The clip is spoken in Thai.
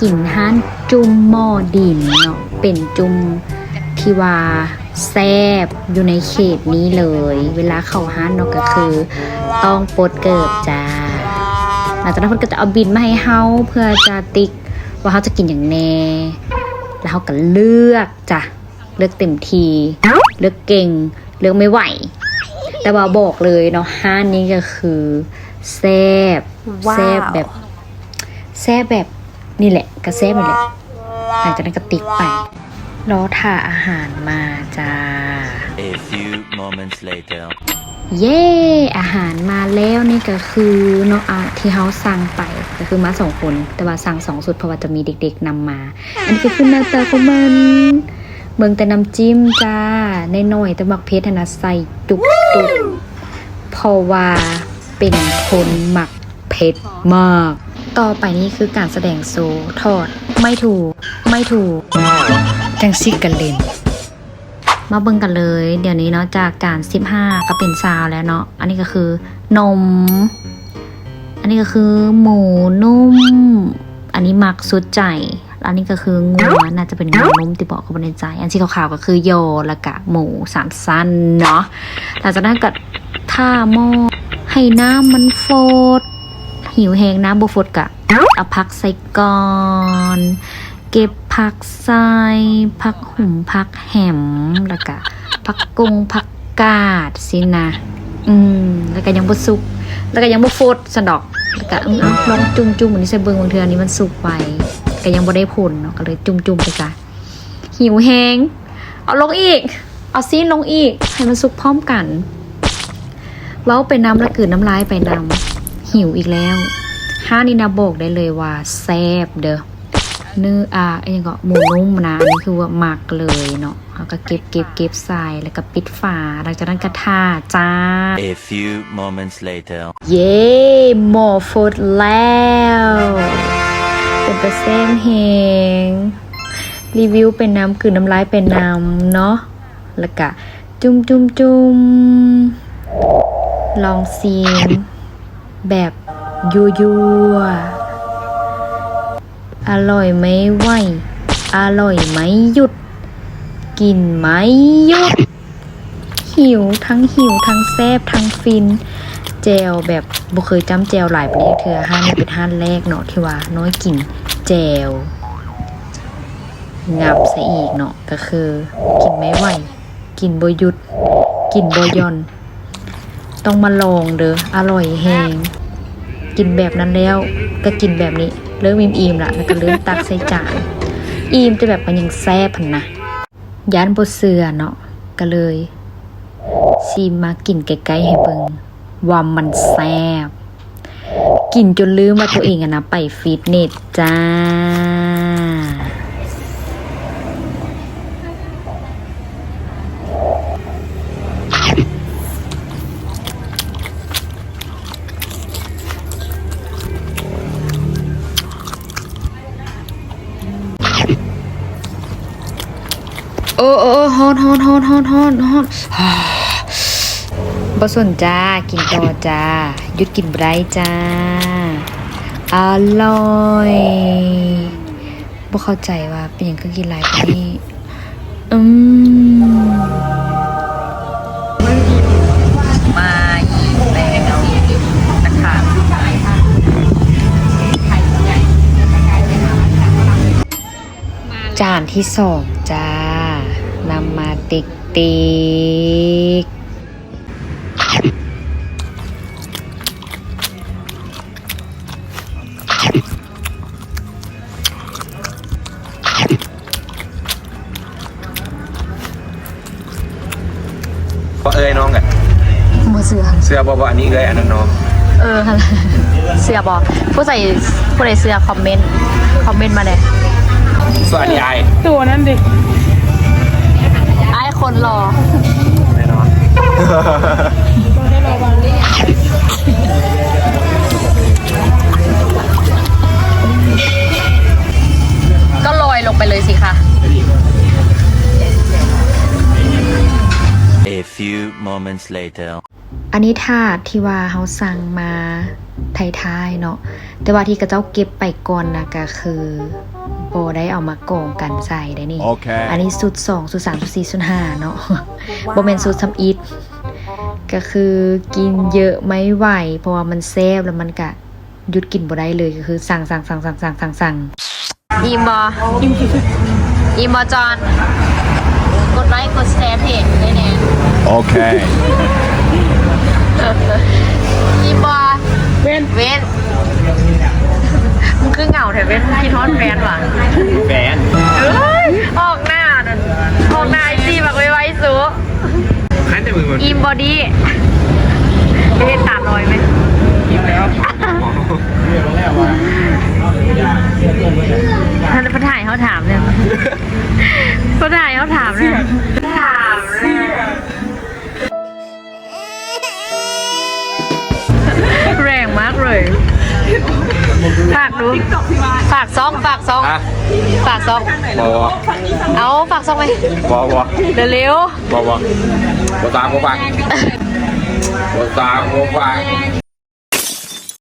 กินห้านจุ่มหม้อดินเนาะเป็นจุ่มที่ว่าแซบอยู่ในเขตนี้เลย เวลาเข้าห้านเนาะก็คือ ต้องปดเกิบจ้าหลังจากนั้นเพิ่นก็จะเอาบินมาให้เฮาเพื่อจะติ๊กว่าเฮาจะกินอย่างแน่ แล้วเฮาก็เลือกจ้ะเลือกเต็มที เลือกเก่ง เลือกไม่ไหว แต่ว่าบอกเลยเนาะห้านนี้ก็คือแซบแซบแบบแซบแบบ นี่แหละกระแซ่บนี่แหละหลังจากนั้นก็ติ๊กไปรอถ่าอาหารมาจ้า A few moments later. เย้อาหารมาแล้วนี่ก็คือเนาะอะที่เฮาสั่งไปก็คือมาสองคนแต่ว่าสั่งสองสุดเพราะว่าจะมีเด็กๆนำมา อันนี้ก็คือหน้าตาของมันเมืองแต่น้ำจิ้มจ้าในน้อยๆแต่หมักเพชรนะใส่จุกจุกเพราะว่าเป็นคนหมัก เผ็ดมาก ต่อไปนี้คือการแสดงโซทอด ไม่ถูก ไม่ถูกจังซิกันเล่นมาเบิ่งกันเลย เดี๋ยวนี้เนาะจากจาน15 ก็เป็นซาวแล้วเนาะอันนี้ก็คือนม อันนี้ก็คือหมูนุ่ม อันนี้หมักสุดใจอันนี้ก็คืองัวน่าจะเป็นงัวนุ่มที่บอกเขาบในใจ อันที่ขาวๆก็คือโยแล้วก็หมูสามสั้นเนาะหลังจากนั้นก็ท่าหม้อให้น้ำมันโฟด หิวแหงน้ำบฟดกะเอาพักใส่ก่อน เก็บผักใส่ผักหุ่มผักแหมแล้วก็ผักกุ้งผักกาดสินะอืมแล้วก็ยังบ่สุก แล้วก็ยังบ่ฟดสันดอกแล้วก็อืมลองจุ่มจุ่มๆอันนี้ใส่เบิงบางเทืออันนี้มันสุกไปก็ยังบ่ได้ผลเนาะก็เลยจุ่มจุ่มไปจ้ะหิวแหงเอาลงอีก เอาซีนลงอีกให้มันสุกพร้อมกันเว้าไปน้ำแล้วกลืนน้ำลายไปน้ำ หิวอีกแล้วห้านี่นะบอกได้เลยว่าแซ่บเด้อเนื้ออ่าไอ้ยังก็หมูนุ่มนะอันนี้คือว่าหมักเลยเนาะแล้วก็เก็บเก็บเก็บใส่แล้วก็ปิดฝาหลังจากนั้นก็ทาจ้า A few moments later. เย้หมอฟดแล้ว เป็นเปอร์เซ็นต์เฮงรีวิวเป็นน้ำคือน้ำลายเป็นน้ำเนาะแล้วก็จุ่มจุ่มจุ่มลองซีม แบบยัวยัวอร่อยไหมไหว อร่อยไหมหยุด กินไหมหยุด หิวทั้งหิวทั้งแซบทั้งฟินแจวแบบบ่เคยจำแจวหลายประเทศเธอห้านี่เป็นห้านแรกเนาะที่ว่า น้อยกินแจวงับซะอีกเนาะก็คือ กินไม่ไหว กินบ่หยุด กินบ่ยอน ต้องมาลองเด้ออร่อยแฮงกินแบบนั้นแล้วก็กินแบบนี้ เริ่มอิ่มๆละแล้วก็เริ่มตักใส่จานอิ่มจะแบบมันยังแซ่บพันนะย้านบเสือเนาะก็เลยซีมมากินใกล้ๆให้เบิงว่ามันแซ่บกินจนลืมว่าตัวเองอะนะไปฟิตเนสจ้า โอ้โอ้ฮอนฮอนฮอนฮอนฮอนฮอนบ่สนจ้า กินต่อจ้าหยุดกินได้จ้า อร่อยบ่เข้าใจว่าเป็นหยังก็กินหลายกว่านี้อืมมาอีกแล้วนะคะจานที่สอง ติ๊กติ๊กเพราะเอ้ยน้องอะบ่เสือ เสื้อบอกว่าอันนี้เอ้ยอันนั้นน้องเออค่ะเสือบอผู้ใส่ผู้ใดเสือคอมเมนต์ คอมเมนต์มาเลยส่วนอันนี้ไอ้ตัวนั้นดิไอ้ คนรอ แน่นอน ก็ลอยลงไปเลยสิคะ A few few moments later. อันนี้ถาดที่ว่าเขาสั่งมาท้ายๆเนาะแต่ว่าที่กระเจ้าเก็บไปก่อนนะก็คือ โบได้เอามากองกันใส่ได้นี่โอเคอันนี้สุดสองสุดสามสุดสี่สุดห้าเนาะโบเมนสุดทำอีทก็คือกินเยอะไม่ไหว เพราะว่ามันแซ่บแล้วมันกะหยุดกินบ่ได้เลยก็คือสั่งสั่งสั่งสั่งสั่งสั่งสั่งอีมบออีมบอจอนกดไลค์กดแชร์เพจได้แน่ Okay. อีมบอเว้นเว้น มึงคือเหงาแถวเว้นมึงคิดฮอดแฟนว่ะแฟนเอ้ยออกหน้านั่นออกหน้าไอจีแบบไว้ไว้สูคันแต่มือมันอีมบอดี้เห็นตาลอยไหมกินแล้วท่านผู้ถ่ายเขาถามเนี่ยผู้ถ่ายเขาถามเนี่ยถามแรงมากเลย ฝากดู ฝากซอง ฝากซอง อะฝากซอง บอบอเอาฝากซองไปบอบอเร็วบอบอบอตามกูฟังบอตามกูฟัง